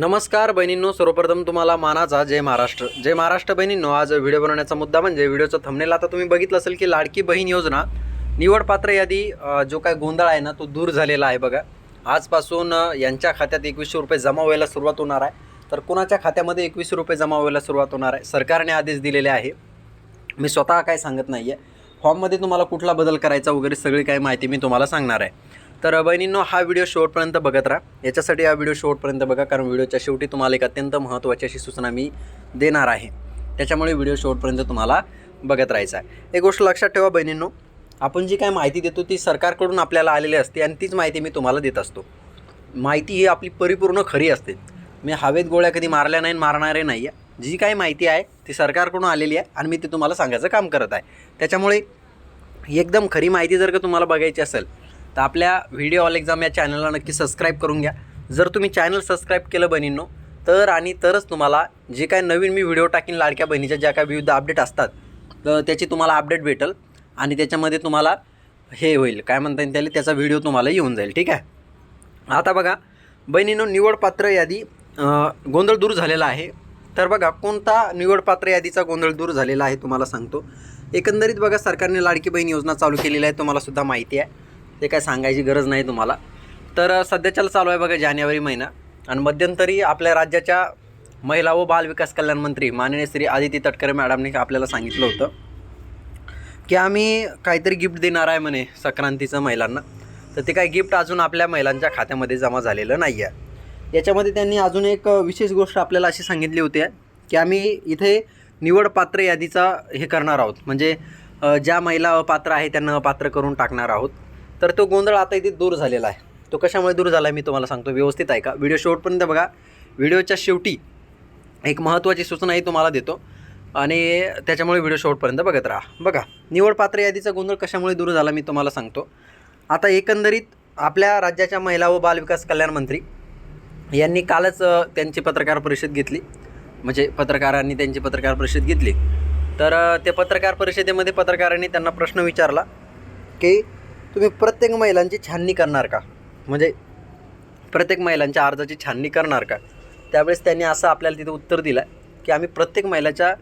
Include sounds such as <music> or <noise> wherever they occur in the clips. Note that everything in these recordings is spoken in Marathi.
नमस्कार बहिणींनो सर्वप्रथम तुम्हाला मानाचा जय महाराष्ट्र. जय महाराष्ट्र बहिणींनो आज व्हिडिओ बनवण्याचा मुद्दा म्हणजे व्हिडिओचा थंबनेल आता तुम्ही बघितलं असेल की लाडकी बहीण योजना निवड पात्र यादी जो काय गोंधळ आहे ना तो दूर झालेला आहे बघा. आजपासून यांच्या खात्यात एकवीसशे रुपये जमा व्हायला सुरुवात होणार आहे. तर कोणाच्या खात्यामध्ये एकवीसशे रुपये जमा व्हायला सुरुवात होणार आहे? सरकारने आदेश दिलेले आहे. मी स्वतः काय सांगत नाही आहे फॉर्ममध्ये तुम्हाला कुठला बदल करायचा वगैरे सगळी काही माहिती मी तुम्हाला सांगणार आहे. तर बहिणींनो हा व्हिडिओ शेवटपर्यंत बघत राहा. याच्यासाठी हा व्हिडिओ शेवटपर्यंत बघा कारण व्हिडिओच्या शेवटी तुम्हाला एक अत्यंत महत्त्वाची अशी सूचना मी देणार आहे. त्याच्यामुळे व्हिडिओ शेवटपर्यंत तुम्हाला बघत राहायचा आहे. एक गोष्ट लक्षात ठेवा बहिणींनो आपण जी काय माहिती देतो ती सरकारकडून आपल्याला आलेली असते आणि तीच माहिती मी तुम्हाला देत असतो. माहिती ही आपली परिपूर्ण खरी असते. मी हवेत गोळ्या कधी मारल्या नाही आणि मारणारे नाही आहे. जी काही माहिती आहे ती सरकारकडून आलेली आहे आणि मी ती तुम्हाला सांगायचं काम करत आहे. त्याच्यामुळे एकदम खरी माहिती जर का तुम्हाला बघायची असेल तर आपल्या व्हिडिओ ऑल एक्झाम या चॅनलला नक्की सबस्क्राईब करून घ्या. जर तुम्ही चॅनल सबस्क्राईब केलं बहिणींनो तर आणि तरच तुम्हाला जे काय नवीन मी व्हिडिओ टाकीन लाडक्या बहिणीच्या ज्या काय विविध अपडेट असतात तर त्याची तुम्हाला अपडेट भेटेल आणि त्याच्यामध्ये तुम्हाला हे होईल. काय म्हणता येईल त्याला? त्याचा व्हिडिओ तुम्हाला येऊन जाईल. ठीक आहे? आता बघा बहिणीनो निवडपात्र यादी गोंधळ दूर झालेला आहे. तर बघा कोणता निवडपात्र यादीचा गोंधळ दूर झालेला आहे तुम्हाला सांगतो. एकंदरीत बघा सरकारने लाडकी बहीण योजना चालू केलेली आहे तुम्हाला सुद्धा माहिती आहे. ते काय सांगायची गरज नाही तुम्हाला. तर सध्याच्याला चालू आहे बघा जानेवारी महिना. आणि मध्यंतरी आपल्या राज्याच्या महिला व बाल विकास कल्याण मंत्री माननीय श्री आदिती तटकरे मॅडमने आपल्याला सांगितलं होतं की आम्ही काहीतरी गिफ्ट देणार आहे म्हणे संक्रांतीचं महिलांना. तर ते काही गिफ्ट अजून आपल्या महिलांच्या खात्यामध्ये जमा झालेलं नाही आहे. याच्यामध्ये त्यांनी अजून एक विशेष गोष्ट आपल्याला अशी सांगितली होती की आम्ही इथे निवडपात्र यादीचा हे करणार आहोत. म्हणजे ज्या महिला अपात्र आहे त्यांना अपात्र करून टाकणार आहोत. तर तो गोंधळ आता इथे दूर झालेला आहे. तो कशामुळे दूर झाला आहे मी तुम्हाला सांगतो. व्यवस्थित आहे का व्हिडिओ शेवटपर्यंत बघा. व्हिडिओच्या शेवटी एक महत्त्वाची सूचनाही तुम्हाला देतो. आणि त्याच्यामुळे व्हिडिओ शेवटपर्यंत बघत राहा. बघा. निवड पात्र यादीचा गोंधळ कशामुळे दूर झाला मी तुम्हाला सांगतो. आता एकंदरीत आपल्या राज्याच्या महिला व बालविकास कल्याण मंत्री यांनी कालच त्यांची पत्रकार परिषद घेतली. म्हणजे पत्रकारांनी त्यांची पत्रकार परिषद घेतली. तर ते पत्रकार परिषदेमध्ये पत्रकारांनी त्यांना प्रश्न विचारला की तुम्ही प्रत्येक महिलांची छाननी करणार का? म्हणजे प्रत्येक महिलांच्या अर्जाची छाननी करणार का? त्यावेळेस त्यांनी असं आपल्याला तिथं उत्तर दिलं की आम्ही प्रत्येक महिलाच्या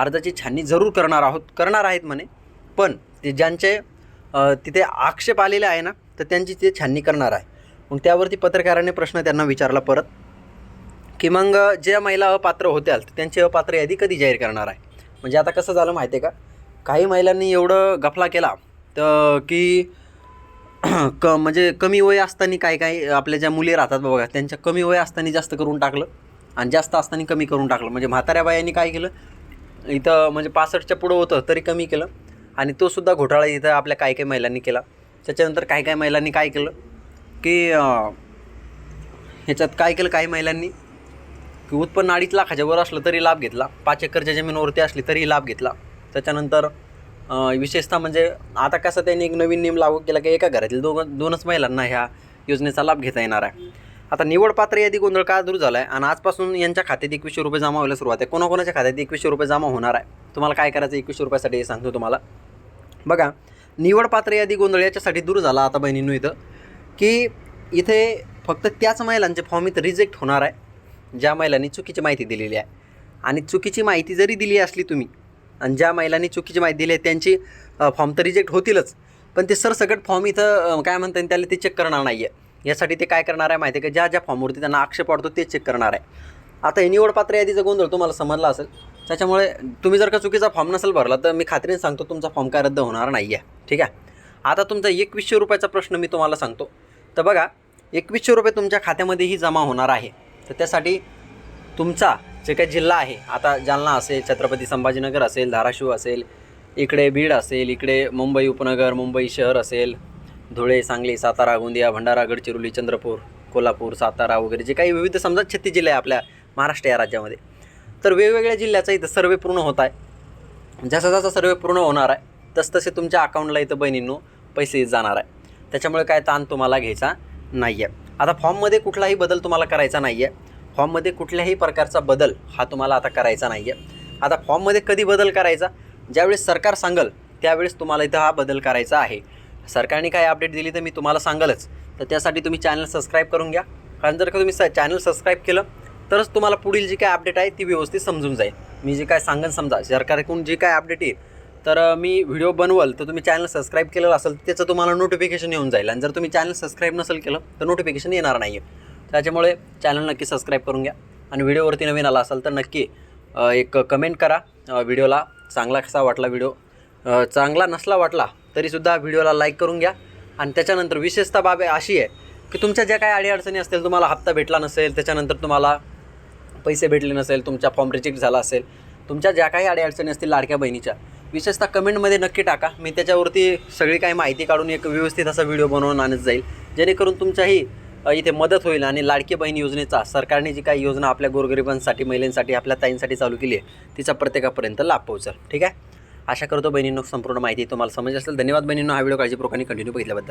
अर्जाची छाननी जरूर करणार आहोत करणार आहेत म्हणे. पण ते ज्यांचे तिथे आक्षेप आलेले आहे ना तर त्यांची ते छाननी करणार आहे. मग त्यावरती पत्रकाराने प्रश्न त्यांना विचारला परत की मग ज्या महिला अपात्र होत्याल तर त्यांची अपात्र यादी कधी जाहीर करणार आहे? म्हणजे आता कसं झालं माहिती आहे का? काही महिलांनी एवढं गफला केला तर की <clears throat> क म्हणजे कमी वय असताना काय काय आपल्या ज्या मुली राहतात बघा त्यांच्या कमी वय असताना जास्त करून टाकलं आणि जास्त असताना कमी करून टाकलं. म्हणजे म्हाताऱ्या बायांनी काय केलं इथं म्हणजे पासष्टच्या पुढं होतं तरी कमी केलं. आणि तोसुद्धा घोटाळा इथं आपल्या काही काही महिलांनी केला. त्याच्यानंतर काही काही महिलांनी काय केलं की ह्याच्यात काय केलं काही महिलांनी की उत्पन्न अडीच लाखाच्या वर असलं तरी लाभ घेतला. पाच एकरच्या जमिनीवरती असली तरी लाभ घेतला. त्याच्यानंतर विशेषतः म्हणजे आता कसं त्यांनी एक नवीन नियम लागू केला की एका घरातील दोन दोनच महिलांना ह्या योजनेचा लाभ घेता येणार आहे. आता निवड पात्र यादी गोंधळ का दूर झाला आहे आणि आजपासून यांच्या खात्यात एकवीसशे रुपये जमा व्हायला सुरुवात आहे. कोणाकोणाच्या खात्यात एकवीसशे रुपये जमा होणार आहे? तुम्हाला काय करायचं एकवीसशे रुपयासाठी हे सांगतो तुम्हाला. बघा निवड पात्र यादी गोंधळ याच्यासाठी दूर झाला आता बहिणींनो इथं की इथे फक्त त्याच महिलांचे फॉर्म इथं रिजेक्ट होणार आहे ज्या महिलांनी चुकीची माहिती दिलेली आहे. आणि चुकीची माहिती जरी दिली असली तुम्ही आणि ज्या महिलांनी चुकीची माहिती दिली आहे त्यांची फॉर्म तर रिजेक्ट होतीलच. पण ते सरसकट फॉर्म इथं काय म्हणता येईल त्याला ते चेक करणार नाही आहे यासाठी ते काय करणार आहे माहिती आहे का? ज्या ज्या फॉर्मवरती त्यांना आक्षेप वाढतो ते चेक करणार आहे. आता हे निवडपात्र यादीचा गोंधळ तुम्हाला समजला असेल. त्याच्यामुळे तुम्ही जर का चुकीचा फॉर्म नसेल भरला तर मी खात्रीने सांगतो तुमचा फॉर्म काय रद्द होणार नाही आहे ठीक आहे? आता तुमचा एकवीसशे रुपयाचा प्रश्न मी तुम्हाला सांगतो. तर बघा एकवीसशे रुपये तुमच्या खात्यामध्येही जमा होणार आहे. तर त्यासाठी तुमचा जे काही जिल्हा आहे आता जालना असेल छत्रपती संभाजीनगर असेल धाराशिव असेल इकडे बीड असेल इकडे मुंबई उपनगर मुंबई शहर असेल धुळे सांगली सातारा गोंदिया भंडारा गडचिरोली चंद्रपूर कोल्हापूर सातारा वगैरे जे काही विविध समजा छत्तीस जिल्हे आहे आपल्या महाराष्ट्र या राज्यामध्ये. तर वेगवेगळ्या जिल्ह्याचा इथं सर्वे पूर्ण होत आहे. जसा जसा सर्वे पूर्ण होणार आहे तसतसे तुमच्या अकाउंटला इथं बहिणींनो पैसे जाणार आहे. त्याच्यामुळे काय ताण तुम्हाला घ्यायचा नाही आहे आता फॉर्ममध्ये कुठलाही बदल तुम्हाला करायचा नाही आहे फॉर्ममध्ये कुठल्याही प्रकारचा बदल हा तुम्हाला आता करायचा नाही आहे आता फॉर्ममध्ये कधी बदल करायचा? ज्यावेळेस सरकार सांगल त्यावेळेस तुम्हाला इथं हा बदल करायचा आहे. सरकारने काय अपडेट दिली तर मी तुम्हाला सांगलच. तर त्यासाठी तुम्ही चॅनल सबस्क्राईब करून घ्या. कारण जर का तुम्ही स चॅनल सबस्क्राईब केलं तरच तुम्हाला पुढील जी काय अपडेट आहे ती व्यवस्थित समजून जाईल. मी जे काय सांगेन समजा सरकारकडून जी काय अपडेट येईल तर मी व्हिडिओ बनवल तर तुम्ही चॅनल सबस्क्राईब केलेलं असेल तर त्याचं तुम्हाला नोटिफिकेशन येऊन जाईल. आणि जर तुम्ही चॅनल सबस्क्राईब नसेल केलं तर नोटिफिकेशन येणार नाही आहे त्याच्यामुळे चॅनल नक्की सबस्क्राईब करून घ्या. आणि व्हिडिओवरती नवीन आला असाल तर नक्की एक कमेंट करा. व्हिडिओला चांगला कसा वाटला व्हिडिओ? चांगला नसला वाटला तरीसुद्धा व्हिडिओला लाईक करून घ्या. आणि त्याच्यानंतर विशेषतः बाब अशी आहे की तुमच्या ज्या काही अडीअडचणी असतील तुम्हाला हप्ता भेटला नसेल त्याच्यानंतर तुम्हाला पैसे भेटले नसेल तुमचा फॉर्म रिजेक्ट झाला असेल तुमच्या ज्या काही अडीअडचणी असतील लाडक्या बहिणीच्या विशेषतः कमेंटमध्ये नक्की टाका. मी त्याच्यावरती सगळी काही माहिती काढून एक व्यवस्थित असा व्हिडिओ बनवून आणत जाईल जेणेकरून तुमच्याही इथे मदत होईल आणि लाडकी बहीण योजनेचा सरकारने जी काही योजना आपल्या गोरगरिबांसाठी महिलांसाठी आपल्या ताईंसाठी चालू केली आहे तिचा प्रत्येकापर्यंत लाभ पोहोचल. ठीक आहे? आशा करतो बहिणींनो संपूर्ण माहिती तुम्हाला समज असेल. धन्यवाद बहिणींनो. हा व्हिडिओ काळजीपूर्वकाने कंटिन्यू बघितल्याबद्दल.